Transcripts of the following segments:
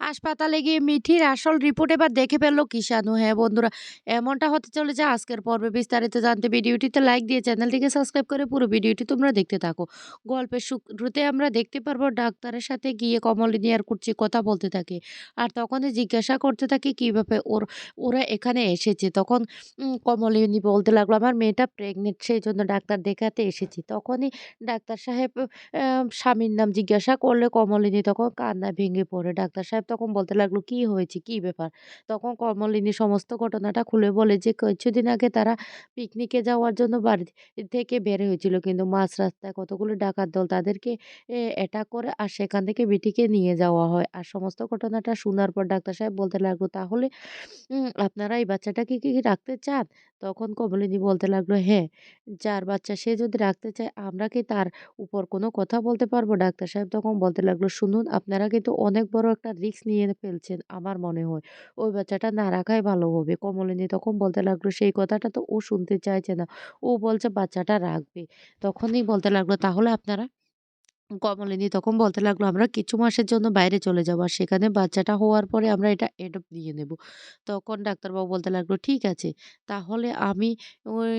হাসপাতালে গিয়ে মিঠির আসল রিপোর্ট এবার দেখে ফেলল কিষাণু। হ্যাঁ বন্ধুরা, এমনটা হতে চলেছে আজকের পর্বে। বিস্তারিত জানতে ভিডিওটিতে লাইক দিয়ে চ্যানেলটিকে সাবস্ক্রাইব করে পুরো ভিডিওটি তোমরা দেখতে থাকো। গল্পের শুরুতে আমরা দেখতে পারব ডাক্তারের সাথে গিয়ে কমলিনী আর কুর্চি কথা বলতে থাকে আর তখনই জিজ্ঞাসা করতে থাকে কীভাবে ওর, ওরা এখানে এসেছে। তখন কমলিনী বলতে লাগল, আমার মেয়েটা প্রেগনেন্ট সেই জন্য ডাক্তার দেখাতে এসেছি। তখনই ডাক্তার সাহেব স্বামীর নাম জিজ্ঞাসা করলে কমলিনী তখন কান্নায় ভেঙে পড়ে। ডাক্তার সাহেব তখন বলতে লাগল, কি হয়েছে? কি ব্যাপার? তখন কমলিনী সমস্ত ঘটনাটা খুলে বলে যে, কিছুদিন আগে তারা পিকনিকে যাওয়ার জন্য বাড়ি থেকে বের হয়েছিল। কিন্তু মাঝ রাস্তায় কতগুলো ডাকাত দল তাদেরকে অ্যাটাক করে আর সেখান থেকে বিটিকে নিয়ে যাওয়া হয়। আর সমস্ত ঘটনাটা শোনার পর ডাক্তার সাহেব বলতে লাগল, তাহলে আপনারা এই বাচ্চাটাকে কি রাখতে চান? তখন কমলিনী বলতে লাগল হ্যাঁ যার বাচ্চা সে যদি রাখতে চায়, আমরা কি তার উপর কোনো কথা বলতে পারব? ডাক্তার সাহেব তখন বলতে লাগল, শুনুন, আপনারা কিন্তু অনেক বড় একটা রিস্ক নিয়ে ফেলছেন আমার মনে হয়। ওই বাচ্চাটা না রাখাই ভালো হবে। কমলিনী তখন বলতে লাগল, সেই কথাটা তো ও শুনতে চাইছে না। ও বলছে বাচ্চাটা রাখবে। তখনই বলতে লাগল, তাহলে আপনারা কমলিনী তখন বলতে লাগল, আমরা কিছু মাসের জন্য বাইরে চলে যাব আর সেখানে বাচ্চাটা হওয়ার পরে আমরা এটা অ্যাডপ্ট নিয়ে নেব। তখন ডাক্তারবাবু বলতে লাগল, ঠিক আছে, তাহলে আমি ওই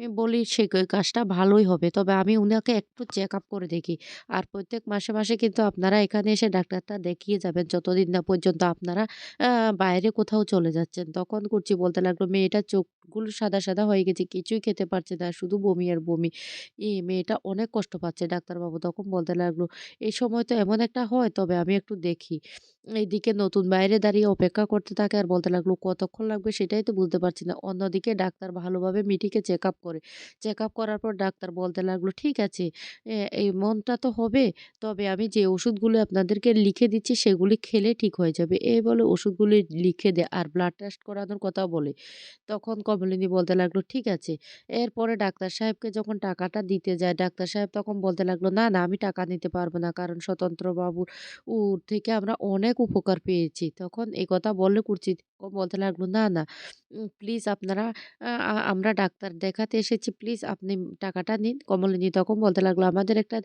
বলি সে কাজটা ভালোই হবে। তবে আমি উনাকে একটু চেক আপ করে দেখি। আর প্রত্যেক মাসে মাসে কিন্তু আপনারা এখানে এসে ডাক্তারটা দেখিয়ে যাবেন। যতদিন না পর্যন্ত আপনারা বাইরে কোথাও চলে যাচ্ছেন, তখন করছি বলতে লাগল মেয়েটার চোখগুলো সাদা সাদা হয়ে গেছে, কিছুই খেতে পারছে না, শুধু বমি আর বমি। এই মেয়েটা অনেক কষ্ট পাচ্ছে ডাক্তারবাবু। তখন বলতে লাগল, এই সময় তো এমন একটা হয়, তবে আমি একটু দেখি। এইদিকে নতুন বাইরে দাঁড়িয়ে অপেক্ষা করতে থাকে আর বলতে লাগল, কতক্ষণ লাগবে সেটাই তো বুঝতে পারছি না। অন্যদিকে ডাক্তার ভালোভাবে মিটিকে চেক আপ করে। চেক আপ করার পর ডাক্তার বলতে লাগল, ঠিক আছে এই মনটা তো হবে, তবে আমি যে ওষুধগুলো আপনাদেরকে লিখে দিচ্ছি সেগুলি খেলে ঠিক হয়ে যাবে। এই বলে ওষুধগুলি লিখে দেয় আর ব্লাড টেস্ট করানোর কথা বলে। তখন কমলিনী বলতে লাগল, ঠিক আছে। এরপরে ডাক্তার সাহেবকে যখন টাকাটা দিতে যায়, ডাক্তার সাহেব তখন বলতে লাগল, না না, আমি টাকা নিতে পারব না, কারণ স্বতন্ত্র বাবুর উর থেকে আমরা অনেক উপকার পেয়েছি। তখন এই কথা বললে কুরচিত। বলতে লাগল, না না প্লিজ আপনারা আমরা ডাক্তার দেখাতে এসেছি, প্লিজ আপনি টাকাটা নিন কমলিনী তখন বলতে লাগল, আমাদের একটা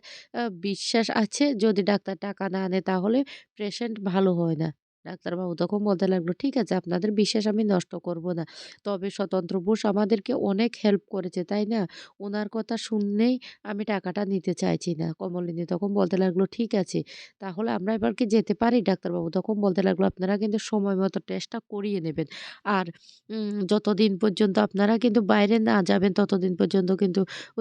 বিশ্বাস আছে, যদি ডাক্তার টাকা না আনে তাহলে পেশেন্ট ভালো হয় না। ডাক্তারবাবু তখন বলতে লাগল, ঠিক আছে, আপনাদের বিশ্বাস আমি নষ্ট করব না। তবে স্বতন্ত্র বোস আমাদেরকে অনেক হেল্প করেছে, তাই না? ওনার কথা শুনলেই আমি টাকাটা নিতে চাইছি না। কমলিনী তখন বলতে লাগল, ঠিক আছে, তাহলে আমরা এবার কি যেতে পারি? ডাক্তারবাবু তখন বলতে লাগল, আপনারা কিন্তু সময় মতো টেস্টটা করিয়ে নেবেন। আর যতদিন পর্যন্ত আপনারা কিন্তু বাইরে না যাবেন, ততদিন পর্যন্ত কিন্তু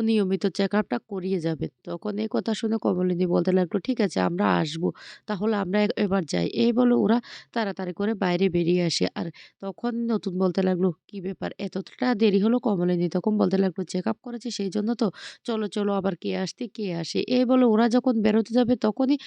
নিয়মিত চেক আপটা করিয়ে যাবেন। তখন এই কথা শুনে কমলিনী বলতে লাগল, ঠিক আছে, আমরা আসব। তাহলে আমরা এবার যাই। এই বলে ওরা তাড়াতাড়ি করে বাইরে বেরিয়ে আসে। আর তখন নতুন বলতে লাগল, কি ব্যাপার? এতটা দেরি হলো কমলিনী তখন বলতে লাগল চেক আপ করেছে সেই জন্য তো। চলো চলো, আবার কে আসতে কে আসে? এই বলে ওরা যখন বেরোতে যাবে তখনই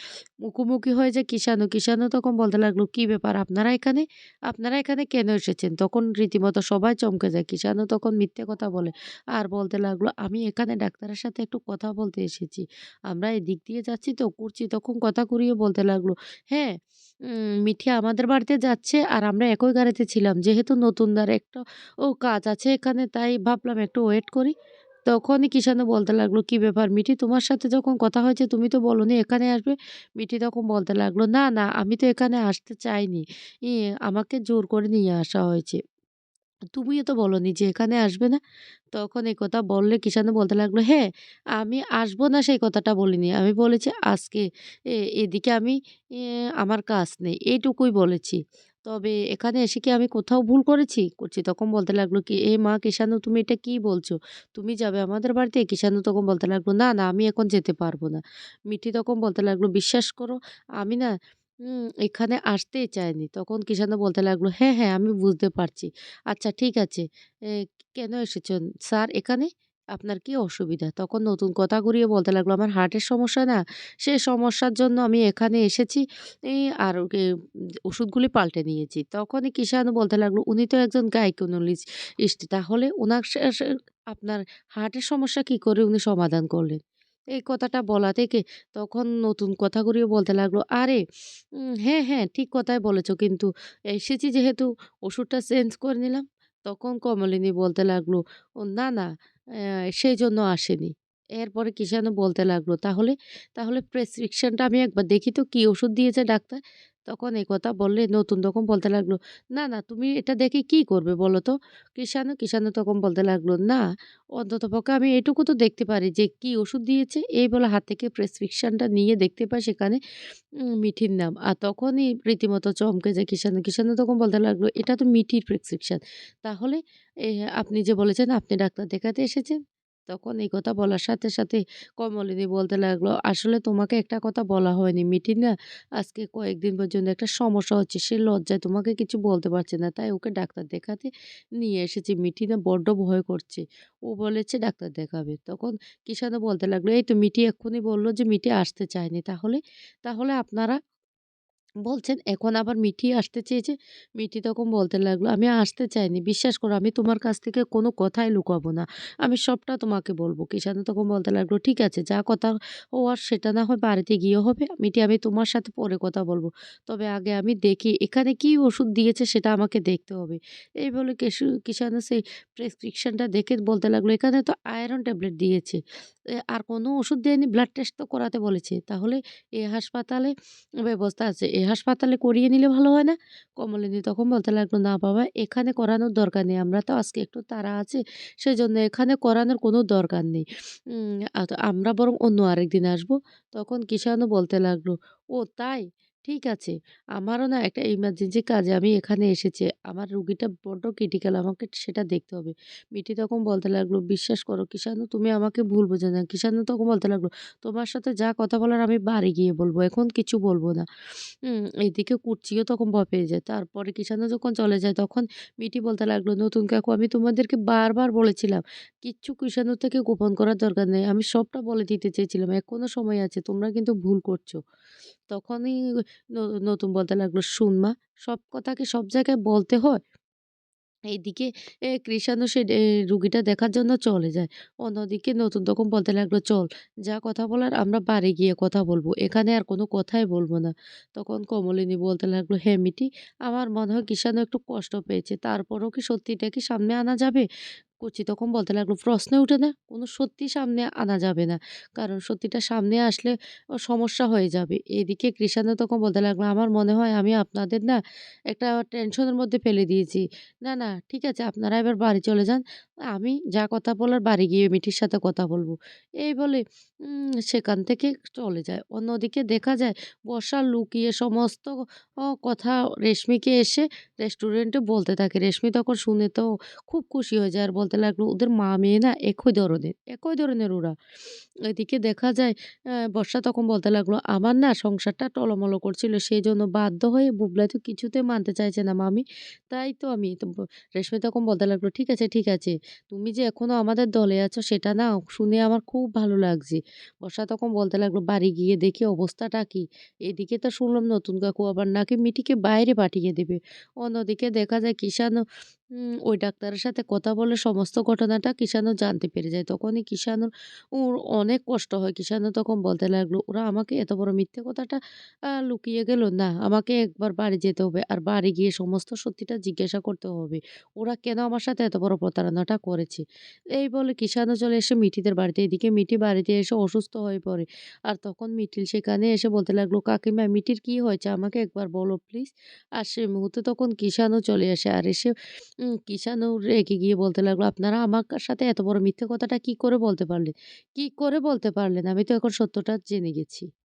মুখোমুখি হয়ে যায় কিষানু কিষানু তখন বলতে লাগল, কি ব্যাপার? আপনারা এখানে? আপনারা এখানে কেন এসেছেন? তখন রীতিমতো সবাই চমকে যায়। কিষানু তখন মিথ্যে কথা বলে। আর বলতে লাগল, আমি এখানে ডাক্তারের সাথে একটু কথা বলতে এসেছি। আমরা এদিক দিয়ে যাচ্ছি তো করছি তখন কথা ঘুরিয়ে বলতে লাগল হ্যাঁ মিঠি আমাদের বাড়িতে যাচ্ছে আর আমরা একই গাড়িতে ছিলাম। যেহেতু নতুনদার একটা, ও কাজ আছে এখানে, তাই ভাবলাম একটু ওয়েট করি। তখনই কিষানও বলতে লাগল, কি ব্যাপার মিঠি, তোমার সাথে যখন কথা হয়েছে, তুমি তো বলোনি এখানে আসবে? মিঠি তখন বলতে লাগল, না না, আমি তো এখানে আসতে চাইনি। ই আমাকে জোর করে নিয়ে আসা হয়েছে। তুমিও তো বলোনি যে এখানে আসবে না। তখন এই কথা বললে কিষানু বলতে লাগল হ্যাঁ আমি আসব না সেই কথাটা বলিনি। আমি বলেছি আজকে এদিকে আমি আমার কাজ নেই। এইটুকুই বলেছি। তবে এখানে এসে কি আমি কোথাও ভুল করেছি? করছি তখন বলতে লাগল কি, এ মা কিষানু তুমি এটা কি বলছো? তুমি যাবে আমাদের বাড়িতে? কিষানু তখন বলতে লাগল, না না, আমি এখন যেতে পারব না। মিঠি তখন বলতে লাগল, বিশ্বাস করো, আমি না উম, এখানে আসতেই চায়নি। তখন কিষানু বলতে লাগল হ্যাঁ হ্যাঁ আমি বুঝতে পারছি। আচ্ছা ঠিক আছে। কেন এসেছেন? স্যার এখানে? আপনার কি অসুবিধা? তখন নতুন কথা ঘুরিয়ে বলতে লাগল আমার হার্টের সমস্যা না? সেই সমস্যার জন্য আমি এখানে এসেছি। আর ওকে ওষুধগুলি পাল্টে নিয়েছি। তখনই কিষানু বলতে লাগল উনি তো একজন গাইকোনলিস্ট তাহলে ওনার সে- সে- আপনার হার্টের সমস্যা কি করে উনি সমাধান করলেন? এই কথাটা বলা থেকে তখন নতুন কথা করেও বলতে লাগল। আরে হ্যাঁ হ্যাঁ ঠিক কথাই বলেছ। কিন্তু এসেছি যেহেতু ওষুধটা চেঞ্জ করে নিলাম, তখন কমলিনী বলতে লাগল, ও, না না সেই জন্য আসেনি। এরপরে কিষানু বলতে লাগল, তাহলে তাহলে প্রেসক্রিপশনটা আমি একবার দেখি তো, কী ওষুধ দিয়েছে ডাক্তার? তখন এই কথা বললে নতুন তখন বলতে লাগল, "না, না তুমি এটা দেখে কি করবে বলো তো?" কৃষাণু, কৃষাণু তখন বলতে লাগল, "না, অন্ততপক্ষে আমি এটুকু তো দেখতে পারি যে কি ওষুধ দিয়েছে।" এই বলে হাত থেকে প্রেসক্রিপশনটা নিয়ে দেখতে পাই সেখানে মিঠির নাম। আর তখনই রীতিমতো চমকে যায় কৃষাণু। কৃষাণু তখন বলতে লাগল, "এটা তো মিঠির প্রেসক্রিপশন। তাহলে আপনি যে বলেছেন আপনি ডাক্তার দেখাতে এসেছেন?" তখন এই কথা বলার সাথে, সাথে কমলিনী বলতে লাগল, "আসলে তোমাকে একটা কথা বলা হয়নি। মিঠির না আজকে কয়েকদিন পর্যন্ত একটা সমস্যা হচ্ছে। সে লজ্জায় তোমাকে কিছু বলতে পারছে না। তাই ওকে ডাক্তার দেখাতে নিয়ে এসেছি। মিঠি না বড্ড ভয় করছে। ও বলেছে ডাক্তার দেখাবে।" তখন কৃষাণু বলতে লাগল, "এই তো মিঠি এক্ষুনি বলল যে মিঠি আসতে চায়নি। তাহলে? তাহলে আপনারা বলছেন এখন আবার মিঠি আসতে চেয়েছে?" মিঠি তখন বলতে লাগল, "আমি আসতে চাইনি। বিশ্বাস করো আমি তোমার কাছ থেকে কোনো কথাই লুকাবো না। আমি সবটা তোমাকে বলব কৃষাণু তখন বলতে লাগল, "ঠিক আছে যা কথা ও আর সেটা না হয় বাড়িতে গিয়ে হবে। মিঠি আমি তোমার সাথে পরে কথা বলব তবে আগে আমি দেখি এখানে কি ওষুধ দিয়েছে সেটা আমাকে দেখতে হবে।" এই বলে কৃষাণু সেই প্রেসক্রিপশনটা দেখে বলতে লাগল, "এখানে তো আয়রন ট্যাবলেট দিয়েছে। আর কোনো ওষুধ দেয়নি, ব্লাড টেস্ট তো করাতে বলেছে। তাহলে এ হাসপাতালে ব্যবস্থা আছে। এ হাসপাতালে করিয়ে নিলে ভালো হয় না?" কমলিনী তখন বলতে লাগল, "না বাবা এখানে করানোর দরকার নেই। আমরা তো আজকে একটু তারা আছে। সেই জন্য এখানে করানোর কোনো দরকার নেই। আমরা বরং অন্য আরেকদিন আসব।" তখন কিষানও বলতে লাগল, "ও তাই? ঠিক আছে। আমারও না একটা ইমার্জেন্সি কাজে আমি এখানে এসেছি। আমার রুগীটা বড্ড ক্রিটিক্যাল আমাকে সেটা দেখতে হবে।" মিঠি তখন বলতে লাগল, "বিশ্বাস করো কৃষাণু তুমি আমাকে ভুল বুঝো না।" কৃষাণু তখন বলতে লাগল, "তোমার সাথে যা কথা বলার আমি বাড়ি গিয়ে বলব। এখন কিছু বলব না।" এদিকে কুচ্চিও তখন ভয় পেয়ে যায়। তারপরে কৃষাণু যখন চলে যায় তখন মিঠি বলতে লাগল, "নতুন কাকু আমি তোমাদেরকে বারবার বলেছিলাম, কিচ্ছু কৃষাণুর থেকে গোপন করার দরকার নেই। আমি সবটা বলে দিতে চেয়েছিলাম। এখনও সময় আছে। তোমরা কিন্তু ভুল করছ।" তখনই নতুন বলতে লাগল, "শোন মা, সব কথা কি সব জায়গায় বলতে হয়?" এইদিকে কৃষাণু সে রুগীটা দেখার জন্য চলে যায়। অন্যদিকে নতুন তখন বলতে লাগল, "চল, যা কথা বলার আমরা বাড়ি গিয়ে কথা বলব এখানে আর কোনো কথাই বলব না।" তখন কমলিনী বলতে লাগল, "হ্যাঁ মিঠি, আমার মনে হয় কৃষাণু একটু কষ্ট পেয়েছে। তারপরও কি সত্যিটা কি সামনে আনা যাবে?" কুচি তখন বলতে লাগল, "প্রশ্নই ওঠে না। কোনো সত্যি সামনে আনা যাবে না। কারণ সত্যিটা সামনে আসলে সমস্যা হয়ে যাবে।" এদিকে কৃষাণু তখন বলতে লাগল, "আমার মনে হয় আমি আপনাদের না একটা টেনশনের মধ্যে ফেলে দিয়েছি। না, না ঠিক আছে আপনারা এবার বাড়ি চলে যান। আমি যা কথা বলার বাড়ি গিয়ে মিঠির সাথে কথা বলব এই বলে সেখান থেকে চলে যায়। অন্যদিকে দেখা যায় বর্ষা লুকিয়ে সমস্ত কথা রেশমিকে এসে রেস্টুরেন্টে বলতে থাকে। রেশমি তখন শুনে তো খুব খুশি হয়ে যায় আর বলতে লাগল, "ওদের মা-মেয়ে না একই ধরনের, একই ধরনের ওরা।" এদিকে দেখা যায় বর্ষা তখন বলতে লাগল, "আমার না সংসারটা টলমল করছিল। সেই জন্য বাধ্য হয়ে বুবলাই তো কিছুতে মানতে চাইছে না মামি। তাই তো আমি" রেশমি তখন বলতে লাগল, "ঠিক আছে, ঠিক আছে। তুমি যে এখনও আমাদের দলে আছো সেটা না শুনে আমার খুব ভালো লাগছে।" বর্ষা তখন বলতে লাগল, "বাড়ি গিয়ে দেখি অবস্থাটা কী?" এদিকে তো শুনলাম নতুন কাকু আবার নাকি মিটিকে বাইরে পাঠিয়ে দেবে। অন্যদিকে দেখা যায় কৃষাণু ওই ডাক্তারের সাথে কথা বলে সমস্ত ঘটনাটা কৃষাণু জানতে পেরে যায়। তখনই কৃষাণুর ওর অনেক কষ্ট হয়। কৃষাণু তখন বলতে লাগল, "ওরা আমাকে এত বড় মিথ্যে কথাটা লুকিয়ে গেল। না, আমাকে একবার বাড়ি যেতে হবে। আর বাড়ি গিয়ে সমস্ত সত্যিটা জিজ্ঞাসা করতে হবে। ওরা কেন আমার সাথে এত বড় প্রতারণাটা করেছে?" এই বলে কৃষাণু চলে এসে মিঠিদের বাড়িতে। এদিকে মিঠি বাড়িতে এসে অসুস্থ হয়ে পড়ে। আর তখন মিঠিল সেখানে এসে বলতে লাগল, "কাকিমা মিঠির কী হয়েছে আমাকে একবার বলো প্লিজ?" আর সেই মুহূর্তে তখন কৃষাণু চলে আসে। আর এসে রেখে রেগে গিয়ে বলতে লাগল, "আপনারা আমার সাথে এত বড় মিথ্যে কথাটা কি করে বলতে পারলেন? কি করে বলতে পারলেন? আমি তো এখন সত্যটা জেনে গেছি।"